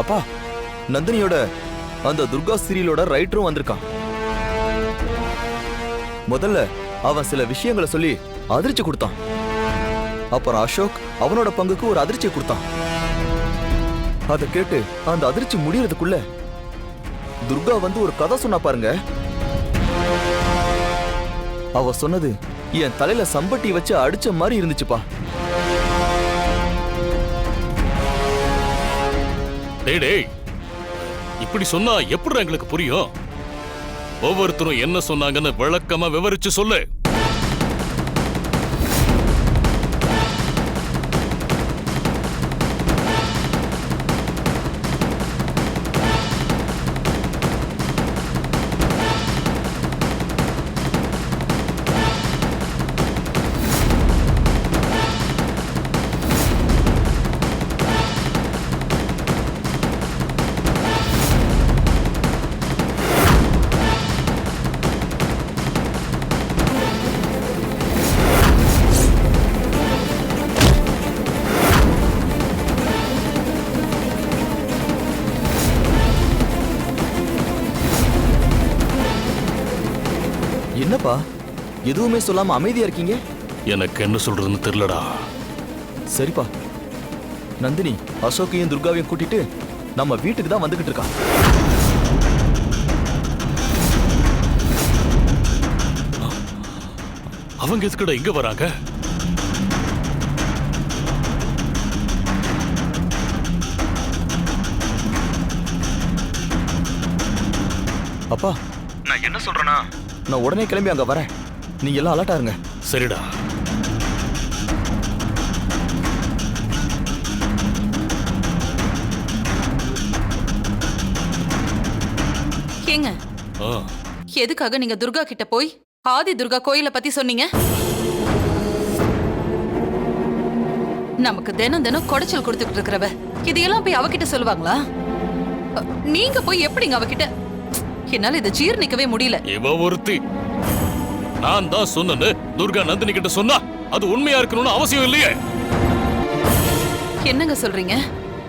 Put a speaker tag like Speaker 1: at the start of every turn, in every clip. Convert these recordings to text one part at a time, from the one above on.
Speaker 1: அப்பா நந்தினியோட அந்த துர்கா சீரியலோட ரைட்டரும் வந்திருக்கான். முதல்ல அவன் சில விஷயங்களை சொல்லி அதிர்ச்சி கொடுத்தான். அப்புறம் அசோக் அவனோட பங்குக்கு ஒரு அதிர்ச்சி கொடுத்தான். அதை கேட்டு அந்த அதிர்ச்சி முடியறதுக்குள்ள துர்கா வந்து ஒரு கதை சொன்னா பாருங்க. அவ சொன்னது என் தலையில சம்பட்டி வச்சு அடிச்ச மாதிரி இருந்துச்சுப்பா.
Speaker 2: டேய் டேய். இப்படி சொன்னா எப்படி எங்களுக்கு புரியும்? ஒவ்வொருத்தரும் என்ன சொன்னாங்கன்னு விளக்கமா விவரிச்சு சொல்லு.
Speaker 1: என்னப்பா? எதுவுமே சொல்லாம அமைதியா இருக்கீங்க?
Speaker 2: எனக்கு என்ன சொல்றதுன்னு தெரியலடா.
Speaker 1: சரிப்பா. நந்தினி அசோக்கையும் துர்காவையும் கூட்டிட்டு நம்ம வீட்டுக்கு தான் வந்துகிட்டு இருக்கான்
Speaker 2: அவங்க எதுக்குடா இங்க வராங்க?
Speaker 1: அப்பா. நான் என்ன சொல்றேன்னா நான் உடனே கிளம்பி அங்க வரேன். நீங்க எல்லாம் அலர்ட்டா இருங்க.
Speaker 2: சரிடா.
Speaker 3: ஏங்க.
Speaker 2: ஆ,
Speaker 3: எதுக்காக நீங்க துர்கா கிட்ட போய் ஆதி துர்கா கோயில பத்தி சொன்னீங்க? நமக்கு தினம் தினம் குடைச்சல் கொடுத்துட்டு இருக்கிறவ இதையெல்லாம் போய் அவகிட்ட சொல்லுவாங்களா? நீங்க போய் எப்படிங்க அவகிட்ட என்னால இதை ஜீர்ணிக்கவே முடியல.
Speaker 2: இவ ஒருத்தி. நான் தான் சொன்னேன்னு துர்கா நந்தினி கிட்ட சொன்னா அது உண்மையா இருக்கணும்னு அவசியம் இல்லையே.
Speaker 3: என்னங்க சொல்றீங்க?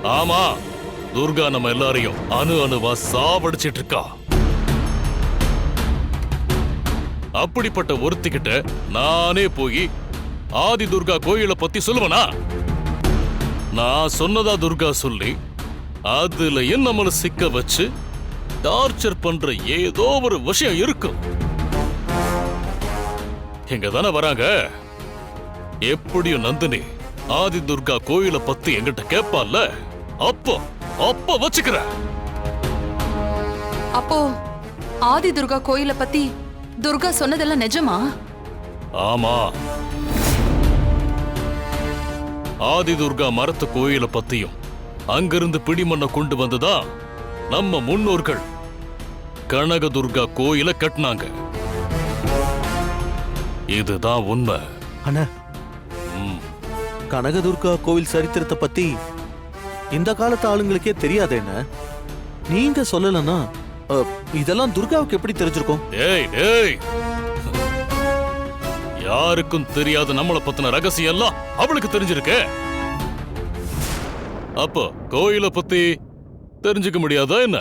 Speaker 2: ஆமா துர்கா நம்ம எல்லாரையும் அணு அணுவா சாவடிச்சிட்டு இருக்கா. அப்படிப்பட்ட ஒருத்திக்கிட்ட நானே போய் ஆதி துர்கா கோயிலை பத்தி சொல்லுவனா? நான் சொன்னதா துர்கா சொல்லி அதுலயும் நம்மள சிக்க வச்சு டார்ச்சர் பண்ற ஏதோ ஒரு விஷயம் இருக்கும் இங்க தானே வராங்க? எப்படியும் நந்தினி ஆதி துர்கா கோயிலை பத்தி என்கிட்ட கேட்பால அப்போ அப்போ வச்சுக்கிறேன்.
Speaker 3: அப்போ ஆதி துர்கா கோயில பத்தி துர்கா சொன்னதெல்லாம் நிஜமா?
Speaker 2: ஆமா. ஆதி துர்கா மரத்து கோயிலை பத்தியும் அங்கிருந்து பிடிமண்ண கொண்டு வந்ததா நம்ம முன்னோர்கள் கனக துர்கா கோயிலை கட்டினாங்க. இதுதான் உண்மை.
Speaker 4: அண்ணா
Speaker 2: ம்,
Speaker 4: கனகதுர்கா கோவில் சரித்திரத்தை பத்தி இந்த காலத்து ஆளுங்களுக்கே தெரியாதேண்ண நீங்க சொல்லலன்னா இதெல்லாம் துர்காவுக்கு எப்படி தெரிஞ்சிருக்கும்?
Speaker 2: ஏய் ஏய் யாருக்கும் தெரியாத நம்மள பத்தின ரகசியம் எல்லாம் அவளுக்கு தெரிஞ்சிருக்கே. அப்போ கோயிலை பத்தி தெரிஞ்சுக்க முடியாதா என்ன?